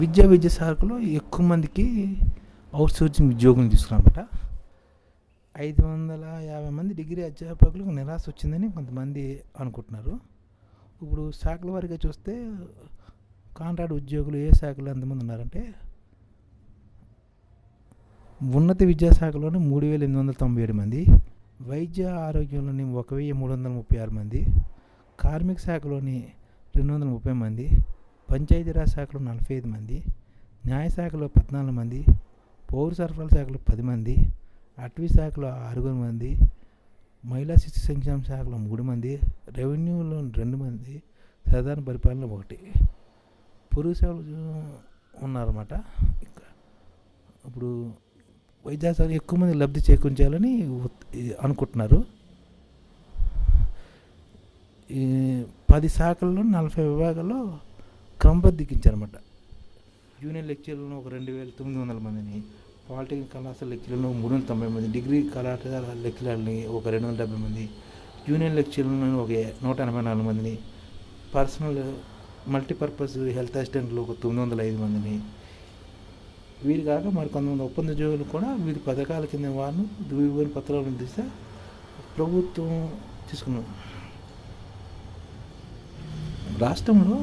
విద్యా విద్యా శాఖలో ఎక్కువ మందికి అవుట్సోర్సింగ్ ఉద్యోగం తీసుకున్నమాట ఐదు వందల యాభై మంది డిగ్రీ అధ్యాపకులకు నిరాశ వచ్చిందని కొంతమంది అనుకుంటున్నారు. ఇప్పుడు శాఖల వారిగా చూస్తే కాంట్రాక్ట్ ఉద్యోగులు ఏ శాఖలో ఎంతమంది ఉన్నారంటే ఉన్నత విద్యాశాఖలోని మూడు వేల ఎనిమిది వందల తొంభై ఏడు మంది వైద్య ఆరోగ్యంలోని ఒక వెయ్యి మూడు వందల ముప్పై ఆరు మంది కార్మిక శాఖలోని రెండు వందల ముప్పై మంది పంచాయతీరాజ్ శాఖలో నలభై ఐదు మంది న్యాయశాఖలో పద్నాలుగు మంది పౌర సరఫరాల శాఖలో పది మంది అటవీ శాఖలో ఆరుగురు మంది మహిళా శిశు సంక్షేమ శాఖలో మూడు మంది రెవెన్యూలో రెండు మంది సాధారణ పరిపాలన ఒకటి. పురుగు సేవలు ఉన్నారన్నమాట. ఇంకా ఇప్పుడు వైద్యశాఖ ఎక్కువ మంది లబ్ధి చేకూర్చాలని అనుకుంటున్నారు. ఈ పది శాఖల్లో నలభై విభాగాల్లో క్రమబద్ధీకరించారన్నమాట జూనియర్ లెక్చరర్లను ఒక రెండు వేల తొమ్మిది వందల మందిని పాలిటెక్నిక్ కళాశాల లెక్చరర్లను మూడు వందల తొంభై మంది డిగ్రీ కళాశాల లెక్చరర్లని ఒక రెండు వందల డెబ్బై మంది జూనియర్ లెక్చరర్లను ఒక నూట ఎనభై నాలుగు మందిని పర్సనల్ మల్టీపర్పస్ హెల్త్ అసిస్టెంట్లు ఒక తొమ్మిది వందల ఐదు మందిని వీరు కాక మరి కొంతమంది ఒప్పంద ఉద్యోగులు కూడా వీరి పథకాల కింద వారిని వివరణ పత్రాలు అందిస్తే ప్రభుత్వం తీసుకున్నాం రాష్ట్రంలో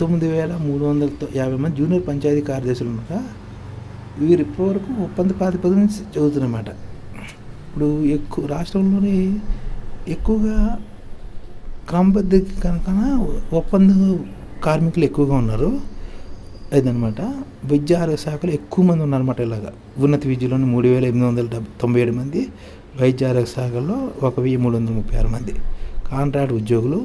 తొమ్మిది వేల మూడు వందల యాభై మంది జూనియర్ పంచాయతీ కార్యదర్శులు ఉండగా వీరు ఇప్పటివరకు ఒప్పంద నుంచి చదువుతున్నమాట. ఇప్పుడు ఎక్కువ రాష్ట్రంలోని ఎక్కువగా క్రమబద్ధీకరణ కనుక ఒప్పంద కార్మికులు ఎక్కువగా ఉన్నారు. అదనమాట. విద్యా ఆరోగ్య శాఖలో ఎక్కువ మంది ఉన్నారన్నమాట ఇలాగా. ఉన్నత విద్యలోని మూడు వేల ఎనిమిది వందల డెబ్బై తొంభై ఏడు మంది వైద్య ఆరోగ్య శాఖలో ఒక వెయ్యి మూడు వందల ముప్పై ఆరు మంది. కాంట్రాక్ట్ ఉద్యోగులు